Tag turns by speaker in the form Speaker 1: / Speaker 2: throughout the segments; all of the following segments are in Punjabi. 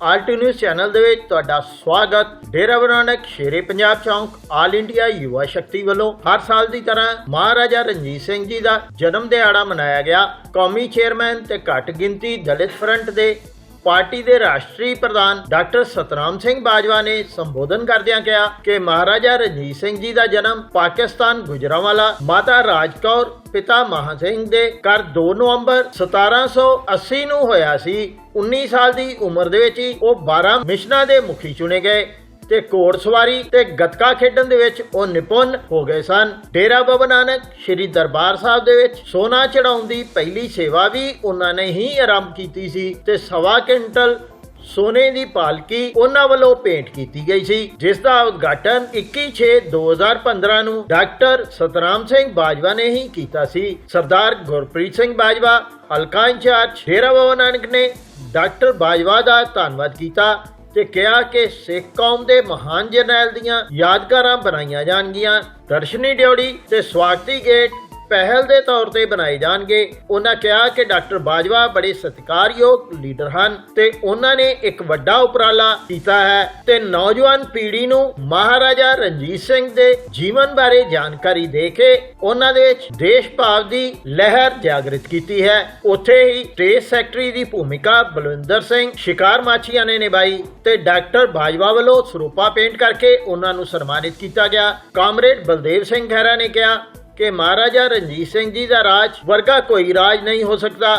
Speaker 1: ਆਲਟੀ ਨਿਊਜ਼ ਚੈਨਲ ਦੇ ਵਿੱਚ ਤੁਹਾਡਾ ਸਵਾਗਤ। ਡੇਰਾ ਬਾਬਾ ਨਾਨਕ ਸ਼ੇਰੇ ਪੰਜਾਬ ਚੌਂਕ, ਆਲ ਇੰਡੀਆ ਯੁਵਾ ਸ਼ਕਤੀ ਵੱਲੋਂ ਹਰ ਸਾਲ ਦੀ ਤਰ੍ਹਾਂ ਮਹਾਰਾਜਾ ਰਣਜੀਤ ਸਿੰਘ ਜੀ ਦਾ ਜਨਮ ਦਿਹਾੜਾ ਮਨਾਇਆ ਗਿਆ। ਕੌਮੀ ਚੇਅਰਮੈਨ ਤੇ ਘੱਟ ਗਿਣਤੀ ਦਲਿਤ ਫਰੰਟ ਦੇ ਪਾਰਟੀ ਦੇ ਰਾਸ਼ਟਰੀ ਪ੍ਰਧਾਨ ਡਾਕਟਰ ਸਤਨਾਮ ਸਿੰਘ ਬਾਜਵਾ ਨੇ ਸੰਬੋਧਨ ਕਰਦਿਆਂ ਕਿਹਾ ਕਿ ਮਹਾਰਾਜਾ ਰਣਜੀਤ ਸਿੰਘ ਜੀ ਦਾ ਜਨਮ ਪਾਕਿਸਤਾਨ ਗੁਜਰਾਂਵਾਲਾ, ਮਾਤਾ ਰਾਜਕੌਰ, ਪਿਤਾ ਮਹਾਂ ਸਿੰਘ ਦੇ ਘਰ 2 ਨਵੰਬਰ 1780 ਨੂੰ ਹੋਇਆ ਸੀ। 19 ਸਾਲ ਦੀ ਉਮਰ ਦੇ ਵਿੱਚ ਹੀ ਉਹ 12 ਮਿਸ਼ਨਾਂ ਦੇ ਮੁਖੀ ਚੁਣੇ ਗਏ। ਤੇ ਘੋੜਸਵਾਰੀ ਤੇ ਗੱਤਕਾ ਖੇਡਣ ਦੇ ਵਿੱਚ ਉਹ ਨਿਪੁੰਨ ਹੋ ਗਏ ਸਨ। ਡੇਰਾ ਬਾਬਾ ਨਾਨਕ ਸ੍ਰੀ ਦਰਬਾਰ ਸਾਹਿਬ ਦੇ ਵਿੱਚ ਸੋਨਾ ਚੜਾਉਣ ਦੀ ਪਹਿਲੀ ਸੇਵਾ ਵੀ ਉਹਨਾਂ ਨੇ ਹੀ ਆਰੰਭ ਕੀਤੀ ਸੀ ਤੇ ਸਵਾ ਕੁਇੰਟਲ ਸੋਨੇ ਦੀ ਪਾਲਕੀ ਉਹਨਾਂ ਵੱਲੋਂ ਭੇਂਟ ਕੀਤੀ ਗਈ ਸੀ, ਜਿਸ ਦਾ ਉਦਘਾਟਨ 21/6/2015 ਨੂੰ ਡਾਕਟਰ ਸਤਰਾਮ ਸਿੰਘ ਬਾਜਵਾ ਨੇ ਹੀ ਕੀਤਾ ਸੀ। ਸਰਦਾਰ ਗੁਰਪ੍ਰੀਤ ਸਿੰਘ ਬਾਜਵਾ, ਹਲਕਾ ਇੰਚਾਰਜ, ਡੇਰਾ ਬਾਬਾ ਨਾਨਕ ਨੇ ਡਾਕਟਰ ਬਾਜਵਾ ਦਾ ਧੰਨਵਾਦ ਕੀਤਾ। ਤੇ ਕਿਹਾ ਕਿ ਸਿੱਖ ਕੌਮ ਦੇ ਮਹਾਨ ਜਰਨੈਲ ਦੀਆਂ ਯਾਦਗਾਰਾਂ ਬਣਾਈਆਂ ਜਾਣਗੀਆਂ। ਦਰਸ਼ਨੀ ਡਿਉੜੀ ਤੇ ਸਵਾਗਤੀ ਗੇਟ ਪਹਿਲ ਦੇ ਤੌਰ ਤੇ ਬਣਾਏ ਜਾਣਗੇ। ਉਹਨਾਂ ਕਿਹਾ ਕਿ ਡਾਕਟਰ ਬਾਜਵਾ ਬੜੇ ਸਤਿਕਾਰਯੋਗ ਲੀਡਰ ਹਨ ਤੇ ਉਹਨਾਂ ਨੇ ਇੱਕ ਵੱਡਾ ਉਪਰਾਲਾ ਕੀਤਾ ਹੈ ਤੇ ਨੌਜਵਾਨ ਪੀੜ੍ਹੀ ਨੂੰ ਮਹਾਰਾਜਾ ਰਣਜੀਤ ਸਿੰਘ ਦੇ ਜੀਵਨ ਬਾਰੇ ਜਾਣਕਾਰੀ ਦੇ ਕੇ ਉਹਨਾਂ ਦੇ ਵਿੱਚ ਦੇਸ਼ ਭਾਵ ਦੀ ਲਹਿਰ ਜਾਗਰਿਤ ਕੀਤੀ ਹੈ। ਉੱਥੇ ਹੀ ਸਟੇਟ ਸੈਕਟਰੀ ਦੀ ਭੂਮਿਕਾ ਬਲਵਿੰਦਰ ਸਿੰਘ, ਸ਼ਿਕਾਰ ਮਾਛੀਆਂ ਨੇ ਨਿਭਾਈ ਤੇ ਡਾਕਟਰ ਬਾਜਵਾ ਵੱਲੋਂ ਸਰੂਪਾ ਪੇਂਟ ਕਰਕੇ ਉਹਨਾਂ ਨੂੰ ਸਨਮਾਨਿਤ ਕੀਤਾ ਗਿਆ। ਕਾਮਰੇਡ ਬਲਦੇਵ ਸਿੰਘ ਖਹਿਰਾ ਨੇ ਕਿਹਾ ਕਿ ਮਹਾਰਾਜਾ ਰਣਜੀਤ ਸਿੰਘ ਜੀ ਦਾ ਰਾਜ ਵਰਗਾ ਕੋਈ ਰਾਜ ਨਹੀਂ ਹੋ ਸਕਦਾ।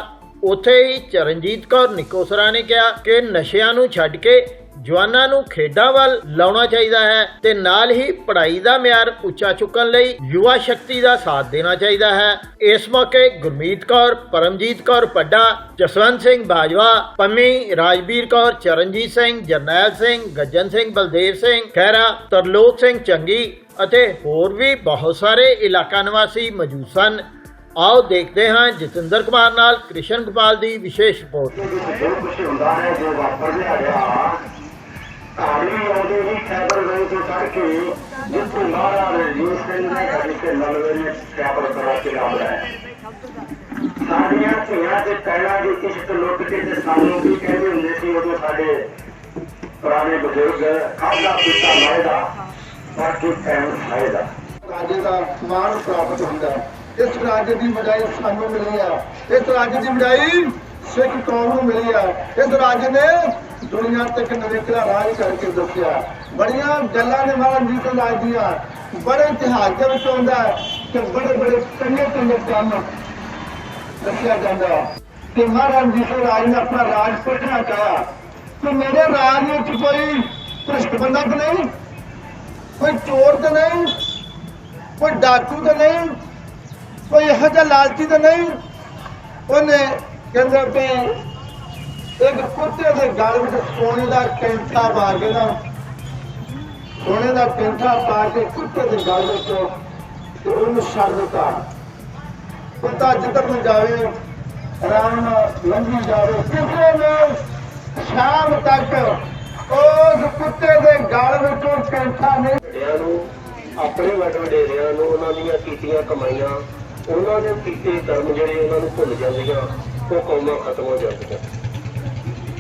Speaker 1: ਉੱਥੇ ਹੀ ਚਰਨਜੀਤ ਕੌਰ ਨਿਕੋਸਰਾ ਨੇ ਕਿਹਾ ਕਿ ਨਸ਼ਿਆਂ ਨੂੰ ਛੱਡ ਕੇ ਜਵਾਨਾਂ ਨੂੰ ਖੇਡਾਂ ਵੱਲ ਲਾਉਣਾ ਚਾਹੀਦਾ ਹੈ ਤੇ ਨਾਲ ਹੀ ਪੜ੍ਹਾਈ ਦਾ ਮਿਆਰ ਉੱਚਾ ਚੁੱਕਣ ਲਈ ਯੁਵਾ ਸ਼ਕਤੀ ਦਾ ਸਾਥ ਦੇਣਾ ਚਾਹੀਦਾ ਹੈ। ਇਸ ਮੌਕੇ ਗੁਰਮੀਤ ਕੌਰ, ਪਰਮਜੀਤ ਕੌਰ ਪੱਡਾ ਜਸਵੰਤ ਸਿੰਘ ਬਾਜਵਾ, ਪੰਮੀ ਰਾਜਵੀਰ ਕੌਰ, ਚਰਨਜੀਤ ਸਿੰਘ, ਜਰਨੈਲ ਸਿੰਘ, ਗੱਜਨ ਸਿੰਘ, ਬਲਦੇਵ ਸਿੰਘ, ਖਹਿਰਾ, ਤਰਲੋਕ ਸਿੰਘ ਚੰਗੀ ਅਤੇ ਹੋਰ ਵੀ ਬਹੁਤ ਸਾਰੇ ਇਲਾਕਾ ਨਿਵਾਸੀ ਮੌਜੂਦ ਸਨ। ਆਓ ਦੇਖਦੇ ਹਾਂ ਜਤਿੰਦਰ ਕੁਮਾਰ ਨਾਲ ਕ੍ਰਿਸ਼ਨ ਗੋਪਾਲ ਦੀ ਵਿਸ਼ੇਸ਼ ਰਿਪੋਰਟ।
Speaker 2: ਜੋ ਕੁਛ ਹੁੰਦਾ ਹੈ ਜੋ ਵਾਪਰ ਰਿਹਾ ਕਹਾਣੀ ਆਉਂਦੇ ਹੀ ਖੈਬਰ ਗਏ ਤੋਂ ਚੜ ਕੇ ਜਿੱਥੇ ਮਹਾਰਾਜ ਰਣਜੀਤ ਸਿੰਘ ਨੇ ਕਦੇ ਨਲਵੇ ਨੇ ਖੈਬਰ ਕਰਾ ਕੇ ਲਾਉਂਦਾ ਸਾਡੀਆਂ ਧੀਆਂ ਤੇ ਪੈਣਾ ਦੀ ਇਸ਼ਕ ਲੁੱਟ ਕੇ ਤੇ ਸਾਨੂੰ ਵੀ ਕਹਿੰਦੇ ਹੁੰਦੇ ਸੀ ਉਦੋਂ ਸਾਡੇ ਪੁਰਾਣੇ ਬਜ਼ੁਰਗ ਖਾਦਾ ਪੀਤਾ ਲਾਇਦਾ ਬਾਕੀ ਟਾਈਮ ਖਾਇਦਾ
Speaker 3: ਰਾਜੇ ਦਾ ਮਾਣ ਪ੍ਰਾਪਤ ਹੁੰਦਾ ਇਸ ਰਾਜ ਦੀ ਵਡਾਈ ਸਾਨੂੰ ਮਿਲੀ ਆ ਇਸ ਰਾਜ ਦੀ ਵਡਾਈ ਸਿੱਖ ਕੌਮ ਨੂੰ ਮਿਲੀ ਆ। ਇਸ ਰਾਜ ਨੇ ਦੁਨੀਆ ਤੱਕ ਨਵੇਕਲਾ ਰਾਜ ਕਰਕੇ ਦੱਸਿਆ। ਬੜੀਆਂ ਗੱਲਾਂ ਨੇ ਮਹਾਰਾਜ ਜੀ ਤੋਂ ਰਾਜ ਦੀਆਂ। ਬੜੇ ਇਤਿਹਾਸ ਦੇ ਵਿੱਚ ਆਉਂਦਾ ਹੈ ਬੜੇ ਬੜੇ ਚੰਗੇ ਚੰਗੇ ਕੰਮ ਦੱਸਿਆ ਜਾਂਦਾ ਕਿ ਮਹਾਰਾਜ ਜੀ ਤੋਂ ਰਾਜ ਨੇ ਆਪਣਾ ਰਾਜ ਪੁੱਛਣਾ ਚਾਹਿਆ ਕਿ ਮੇਰੇ ਰਾਜ ਵਿੱਚ ਕੋਈ ਭ੍ਰਿਸ਼ਟ ਬੰਦਾ ਤਾਂ ਨਹੀਂ? ਕੋਈ ਚੋਰ ਤਾਂ ਨਹੀਂ? ਕੋਈ ਡਾਕੂ ਤਾਂ ਨਹੀਂ? ਕੋਈ ਇਹੋ ਜਿਹਾ ਲਾਲਚੀ ਤਾਂ ਨਹੀਂ? ਉਹਨੇ ਕਹਿੰਦਾ ਵੀ ਇੱਕ ਕੁੱਤੇ ਦੇ ਗਲ ਵਿੱਚ ਸੋਨੇ ਦਾ ਕੈਂਠਾ ਪਾ ਕੇ ਨਾ, ਸੋਨੇ ਦਾ ਕੈਂਠਾ ਪਾ ਕੇ ਕੁੱਤੇ ਦੇ ਗਲ ਵਿੱਚ ਤੇ ਉਹਨੂੰ ਛੱਡ ਦਿੱਤਾ। ਕੁੱਤਾ ਜਿੱਧਰ ਨੂੰ ਜਾਵੇ, ਆਰਾਮ ਨਾਲ ਲੰਘੀ ਜਾਵੇ। ਕਿਸੇ ਨੇ ਸ਼ਾਮ ਤੱਕ ਉਸ ਕੁੱਤੇ ਦੇ ਗਲ ਵਿੱਚੋਂ ਕੈਂਠਾ ਨਹੀਂ
Speaker 2: ਨੂੰ, ਆਪਣੇ ਵੱਡ ਵਡੇਰਿਆਂ ਨੂੰ ਉਹਨਾਂ ਦੀਆਂ ਕੀਤੀਆਂ ਕਮਾਈਆਂ, ਉਹਨਾਂ ਦੇ ਕੀਤੇ ਕਰਮ ਜਿਹੜੇ ਉਹਨਾਂ ਨੂੰ ਭੁੱਲ ਜਾਂਦੀਆਂ। ਉਹ ਕੌਮਾਂ ਖਤਮ ਹੋ ਜਾਂਦੀਆਂ।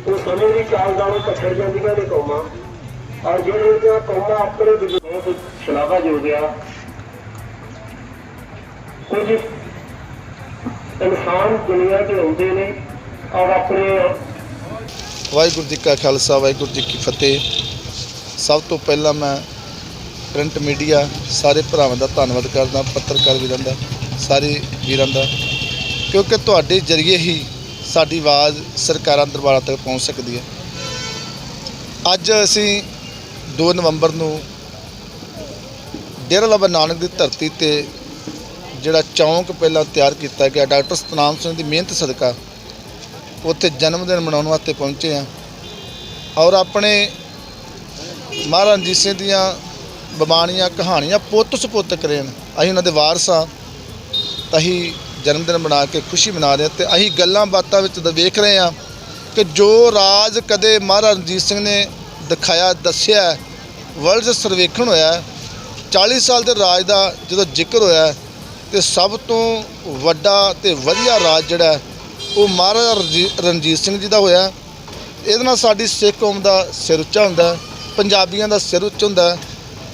Speaker 2: ਉਹ ਸਮੇਂ ਦੀ ਚਾਲ ਨਾਲੋਂ ਪਛੜ ਜਾਂਦੀਆਂ ਨੇ ਕੌਮਾਂ। ਔਰ ਜਿਹੜੀਆਂ ਕੌਮਾਂ ਆਪਣੇ ਬਹੁਤ ਸ਼ਲਾਘਾ ਜੋ ਗਿਆ ਕੁਝ ਇਨਸਾਨ ਦੁਨੀਆ ਤੇ ਆਉਂਦੇ ਨੇ ਔਰ ਆਪਣੇ
Speaker 4: ਵਾਹਿਗੁਰੂ ਜੀ ਕਾ ਖਾਲਸਾ, ਵਾਹਿਗੁਰੂ ਜੀ ਕੀ ਫਤਿਹ। ਸਭ ਤੋਂ ਪਹਿਲਾਂ ਮੈਂ ਪ੍ਰਿੰਟ ਮੀਡੀਆ ਸਾਰੇ ਭਰਾਵਾਂ ਦਾ ਧੰਨਵਾਦ ਕਰਦਾ, ਪੱਤਰਕਾਰ ਵੀਰਾਂ ਦਾ, ਸਾਰੇ ਵੀਰਾਂ ਦਾ। ਕਿਉਂਕਿ ਤੁਹਾਡੇ ਜ਼ਰੀਏ ਹੀ ਸਾਡੀ ਆਵਾਜ਼ ਸਰਕਾਰਾਂ ਦਰਬਾਰਾਂ ਤੱਕ ਪਹੁੰਚ ਸਕਦੀ ਹੈ। ਅੱਜ ਅਸੀਂ 2 ਨਵੰਬਰ ਨੂੰ ਡੇਰਾ ਬਾਬਾ ਨਾਨਕ ਦੀ ਧਰਤੀ ਤੇ ਜਿਹੜਾ ਚੌਂਕ ਪਹਿਲਾਂ ਤਿਆਰ ਕੀਤਾ ਗਿਆ, ਡਾਕਟਰ ਸਤਨਾਮ ਸਿੰਘ ਦੀ ਮਿਹਨਤ ਸਦਕਾ ਉੱਥੇ ਜਨਮ ਦਿਨ ਮਨਾਉਣ ਵਾਸਤੇ ਪਹੁੰਚੇ ਆ ਔਰ ਆਪਣੇ ਮਹਾਰਾਜ ਰਣਜੀਤ ਸਿੰਘ ਦੀਆਂ ਬਮਾਨੀਆਂ ਕਹਾਣੀਆਂ ਪੁੱਤ ਸੁਪੁੱਤ ਕਰੇ ਨੇ ਅਸੀਂ ਉਹਨਾਂ ਦੇ ਵਾਰਸ ਆ ਤਾਂ ਅਸੀਂ ਜਨਮ ਦਿਨ ਮਨਾ ਕੇ ਖੁਸ਼ੀ ਮਨਾ ਰਹੇ ਹਾਂ ਤੇ ਅਸੀਂ ਗੱਲਾਂ ਬਾਤਾਂ ਵਿੱਚ ਤਾਂ ਵੇਖ ਰਹੇ ਆ ਕਿ ਜੋ ਰਾਜ ਕਦੇ ਮਹਾਰਾਜ ਰਣਜੀਤ ਸਿੰਘ ਨੇ ਦਿਖਾਇਆ, ਦੱਸਿਆ ਵਰਲਡ 'ਚ ਸਰਵੇਖਣ ਹੋਇਆ 40 ਸਾਲ ਦੇ ਰਾਜ ਦਾ ਜਦੋਂ ਜ਼ਿਕਰ ਹੋਇਆ ਤੇ ਸਭ ਤੋਂ ਵੱਡਾ ਤੇ ਵਧੀਆ ਰਾਜ ਜਿਹੜਾ ਉਹ ਮਹਾਰਾਜਾ ਰਣਜੀ- ਰਣਜੀਤ ਸਿੰਘ ਜੀ ਦਾ ਹੋਇਆ ਇਹਦੇ ਨਾਲ ਸਾਡੀ ਸਿੱਖ ਕੌਮ ਦਾ ਸਿਰ ਉੱਚਾ ਹੁੰਦਾ ਪੰਜਾਬੀਆਂ ਦਾ ਸਿਰ ਉੱਚ ਹੁੰਦਾ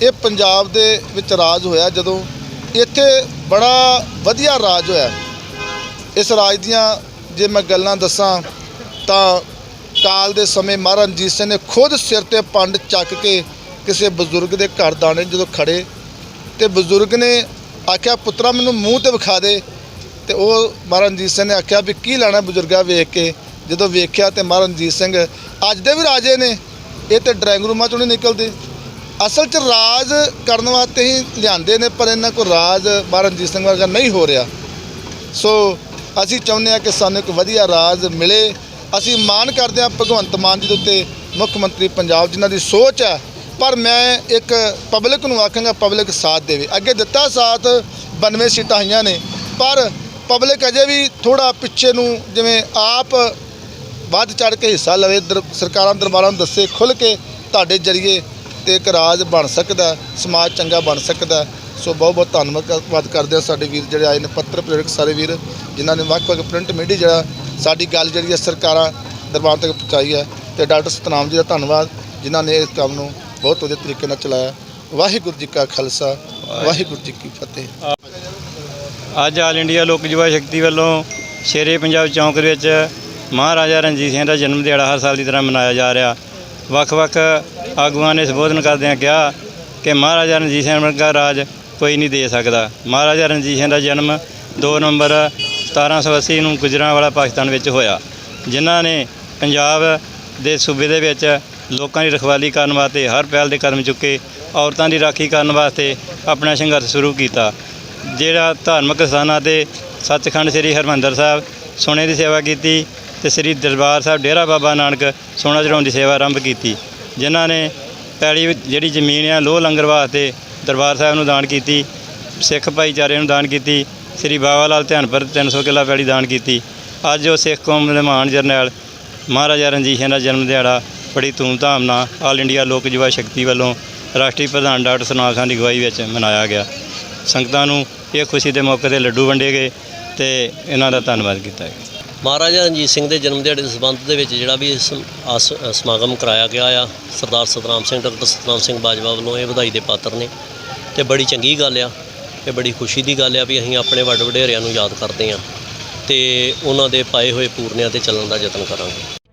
Speaker 4: ਇਹ ਪੰਜਾਬ ਦੇ ਵਿੱਚ ਰਾਜ ਹੋਇਆ ਜਦੋਂ ਇੱਥੇ ਬੜਾ ਵਧੀਆ ਰਾਜ ਹੋਇਆ। ਇਸ ਰਾਜ ਦੀਆਂ ਜੇ ਮੈਂ ਗੱਲਾਂ ਦੱਸਾਂ, ਤਾਂ ਕਾਲ ਦੇ ਸਮੇਂ ਮਹਾਰਾਜ ਰਣਜੀਤ ਸਿੰਘ ਨੇ ਖੁਦ ਸਿਰ ਤੇ ਪੰਡ ਚੱਕ ਕੇ ਕਿਸੇ ਬਜ਼ੁਰਗ ਦੇ ਘਰ ਦਾਣੇ ਜਦੋਂ ਖੜੇ, ਤੇ ਬਜ਼ੁਰਗ ਨੇ ਆਖਿਆ, ਪੁੱਤਰਾ, ਮੈਨੂੰ ਮੂੰਹ ਤੇ ਵਿਖਾ ਦੇ। ਤੇ ਉਹ ਮਹਾਰਾਜ ਰਣਜੀਤ ਸਿੰਘ ਨੇ ਆਖਿਆ ਵੀ ਕੀ ਲੈਣਾ ਬਜ਼ੁਰਗਾ ਵੇਖ ਕੇ? ਜਦੋਂ ਵੇਖਿਆ ਤੇ ਮਹਾਰਾਜ ਰਣਜੀਤ ਸਿੰਘ ਅੱਜ ਦੇ ਵੀ ਰਾਜੇ ਨੇ, ਇਹ ਤੇ ਡਰਾਇੰਗ ਰੂਮਾਂ ਚੋਂ ਨਹੀਂ ਨਿਕਲਦੇ। ਅਸਲ 'ਚ ਰਾਜ ਕਰਨ ਵਾਸਤੇ ਹੀ ਲਿਆਂਦੇ ਨੇ, ਪਰ ਇਹਨਾਂ ਕੋਲ ਰਾਜ ਮਹਾਰਾਜ ਰਣਜੀਤ ਸਿੰਘ ਵਰਗਾ ਨਹੀਂ ਹੋ ਰਿਹਾ। ਸੋ ਅਸੀਂ ਚਾਹੁੰਦੇ ਹਾਂ ਕਿ ਸਾਨੂੰ ਇੱਕ ਵਧੀਆ ਰਾਜ ਮਿਲੇ। ਅਸੀਂ ਮਾਣ ਕਰਦੇ ਹਾਂ ਭਗਵੰਤ ਮਾਨ ਜੀ ਦੇ ਉੱਤੇ ਮੁੱਖ ਮੰਤਰੀ ਪੰਜਾਬ, ਜਿਨ੍ਹਾਂ ਦੀ ਸੋਚ ਹੈ। ਪਰ ਮੈਂ ਇੱਕ ਪਬਲਿਕ ਨੂੰ ਆਖਾਂਗਾ ਪਬਲਿਕ ਸਾਥ ਦੇਵੇ। ਅੱਗੇ ਦਿੱਤਾ ਸਾਥ 92 ਸੀਟਾਂ ਆਈਆਂ ਨੇ। ਪਰ ਪਬਲਿਕ ਅਜੇ ਵੀ ਥੋੜਾ ਪਿੱਛੇ ਨੂੰ, ਜਿਵੇਂ ਆਪ ਵੱਧ ਚੜ ਕੇ ਹਿੱਸਾ ਲਵੇ, ਦਰ- ਸਰਕਾਰਾਂ ਦਰਬਾਰਾਂ ਨੂੰ ਦੱਸੇ ਖੁੱਲ ਕੇ ਤੁਹਾਡੇ ਜਰੀਏ ਤੇ ਇੱਕ ਰਾਜ ਬਣ ਸਕਦਾ, ਸਮਾਜ ਚੰਗਾ ਬਣ ਸਕਦਾ। ਸੋ ਬਹੁਤ ਬਹੁਤ ਧੰਨਵਾਦ ਕਰਦੇ ਹਾਂ ਸਾਡੇ ਵੀਰ ਜਿਹੜੇ ਆਏ ਨੇ, ਪੱਤਰ ਪ੍ਰੇਰਕ ਸਾਰੇ ਵੀਰ, ਜਿਨ੍ਹਾਂ ਨੇ ਵੱਖ-ਵੱਖ ਪ੍ਰਿੰਟ ਮੀਡੀਆ ਜਿਹੜਾ ਸਾਡੀ ਗੱਲ ਜਿਹੜੀ ਹੈ ਸਰਕਾਰਾਂ ਦਰਬਾਰ ਤੱਕ ਪਹੁੰਚਾਈ ਹੈ। ਤੇ ਡਾਕਟਰ ਸਤਨਾਮ ਜੀ ਦਾ ਧੰਨਵਾਦ, ਜਿਨ੍ਹਾਂ ਨੇ ਇਸ ਕੰਮ ਨੂੰ ਬਹੁਤ ਵਧੀਆ ਤਰੀਕੇ ਨਾਲ ਚਲਾਇਆ। ਵਾਹਿਗੁਰੂ ਜੀ ਕਾ ਖਾਲਸਾ, ਵਾਹਿਗੁਰੂ ਜੀ ਕੀ ਫਤਿਹ।
Speaker 5: ਅੱਜ ਆਲ ਇੰਡੀਆ ਲੋਕ ਯੁਵਾ ਸ਼ਕਤੀ ਵੱਲੋਂ ਸ਼ੇਰੇ ਪੰਜਾਬ ਚੌਂਕ ਦੇ ਵਿੱਚ ਮਹਾਰਾਜਾ ਰਣਜੀਤ ਸਿੰਘ ਦਾ ਜਨਮ ਦਿਹਾੜਾ ਹਰ ਸਾਲ ਦੀ ਤਰ੍ਹਾਂ ਮਨਾਇਆ ਜਾ ਰਿਹਾ। ਵੱਖ-ਵੱਖ ਆਗੂਆਂ ਨੇ ਸੰਬੋਧਨ ਕਰਦਿਆਂ ਕਿਹਾ ਕਿ ਮਹਾਰਾਜਾ ਰਣਜੀਤ ਸਿੰਘ ਵਰਗਾ ਰਾਜ ਕੋਈ ਨਹੀਂ ਦੇ ਸਕਦਾ। ਮਹਾਰਾਜਾ ਰਣਜੀਤ ਸਿੰਘ ਦਾ ਜਨਮ 2 ਨਵੰਬਰ 1780 ਨੂੰ ਗੁਜਰਾਂਵਾਲਾ, ਪਾਕਿਸਤਾਨ ਵਿੱਚ ਹੋਇਆ, ਜਿਨ੍ਹਾਂ ਨੇ ਪੰਜਾਬ ਦੇ ਸੂਬੇ ਦੇ ਵਿੱਚ ਲੋਕਾਂ ਦੀ ਰਖਵਾਲੀ ਕਰਨ ਵਾਸਤੇ ਹਰ ਪਹਿਲ ਦੇ ਕਦਮ ਚੁੱਕੇ, ਔਰਤਾਂ ਦੀ ਰਾਖੀ ਕਰਨ ਵਾਸਤੇ ਆਪਣਾ ਸੰਘਰਸ਼ ਸ਼ੁਰੂ ਕੀਤਾ। ਜਿਹੜਾ ਧਾਰਮਿਕ ਸਥਾਨਾਂ ਤੇ ਸੱਚਖੰਡ ਸ੍ਰੀ ਹਰਮੰਦਰ ਸਾਹਿਬ ਸੋਨੇ ਦੀ ਸੇਵਾ ਕੀਤੀ ਤੇ ਸ੍ਰੀ ਦਰਬਾਰ ਸਾਹਿਬ ਡੇਰਾ ਬਾਬਾ ਨਾਨਕ ਸੋਨਾ ਚੜਾਉਣ ਦੀ ਸੇਵਾ ਆਰੰਭ ਕੀਤੀ। ਜਿਨ੍ਹਾਂ ਨੇ ਪੈਲੀ ਜਿਹੜੀ ਜ਼ਮੀਨ ਆ ਲੋਹ ਲੰਗਰ ਵਾਸਤੇ ਦਰਬਾਰ ਸਾਹਿਬ ਨੂੰ ਦਾਨ ਕੀਤੀ, ਸਿੱਖ ਭਾਈਚਾਰੇ ਨੂੰ ਦਾਨ ਕੀਤੀ, ਸ੍ਰੀ ਬਾਵਾ ਲਾਲ ਧਿਆਨਪੁਰ 300 ਕਿੱਲਾ ਪੈਲੀ ਦਾਨ ਕੀਤੀ। ਅੱਜ ਉਹ ਸਿੱਖ ਕੌਮ ਦੇ ਮਹਾਨ ਜਰਨੈਲ ਮਹਾਰਾਜਾ ਰਣਜੀਤ ਸਿੰਘ ਦਾ ਜਨਮ ਦਿਹਾੜਾ ਬੜੀ ਧੂਮਧਾਮ ਨਾਲ ਆਲ ਇੰਡੀਆ ਲੋਕ ਯੁਵਾ ਸ਼ਕਤੀ ਵੱਲੋਂ ਰਾਸ਼ਟਰੀ ਪ੍ਰਧਾਨ ਡਾਕਟਰ ਸਤਨਾਮ ਸਿੰਘ ਦੀ ਅਗਵਾਈ ਵਿੱਚ ਮਨਾਇਆ ਗਿਆ। ਸੰਗਤਾਂ ਨੂੰ ਇਹ ਖੁਸ਼ੀ ਦੇ ਮੌਕੇ ਤੇ ਲੱਡੂ ਵੰਡੇ ਗਏ ਤੇ ਇਹਨਾਂ ਦਾ ਧੰਨਵਾਦ ਕੀਤਾ ਗਿਆ।
Speaker 6: ਮਹਾਰਾਜਾ ਰਣਜੀਤ ਸਿੰਘ ਦੇ ਜਨਮ ਦਿਹਾੜੇ ਦੇ ਸੰਬੰਧ ਦੇ ਵਿੱਚ ਜਿਹੜਾ ਵੀ ਸਮ- ਆਸ- ਸਮਾਗਮ ਕਰਾਇਆ ਗਿਆ ਆ, ਸਰਦਾਰ ਸਤਨਾਮ ਸਿੰਘ, ਡਾਕਟਰ ਸਤਨਾਮ ਸਿੰਘ ਬਾਜਵਾ ਵੱਲੋਂ ਇਹ ਵਧਾਈ ਦੇ ਪਾਤਰ ਨੇ। ਤੇ ਬੜੀ ਚੰਗੀ ਗੱਲ ਆ ਤੇ ਬੜੀ ਖੁਸ਼ੀ ਦੀ ਗੱਲ ਆ ਵੀ ਅਸੀਂ ਆਪਣੇ ਵੱਡ ਵਡੇਰਿਆਂ ਨੂੰ ਯਾਦ ਕਰਦੇ ਆ ਤੇ ਉਹਨਾਂ ਦੇ ਪਾਏ ਹੋਏ ਪੂਰਨਿਆਂ ਤੇ ਚੱਲਣ ਦਾ ਯਤਨ ਕਰਾਂਗੇ।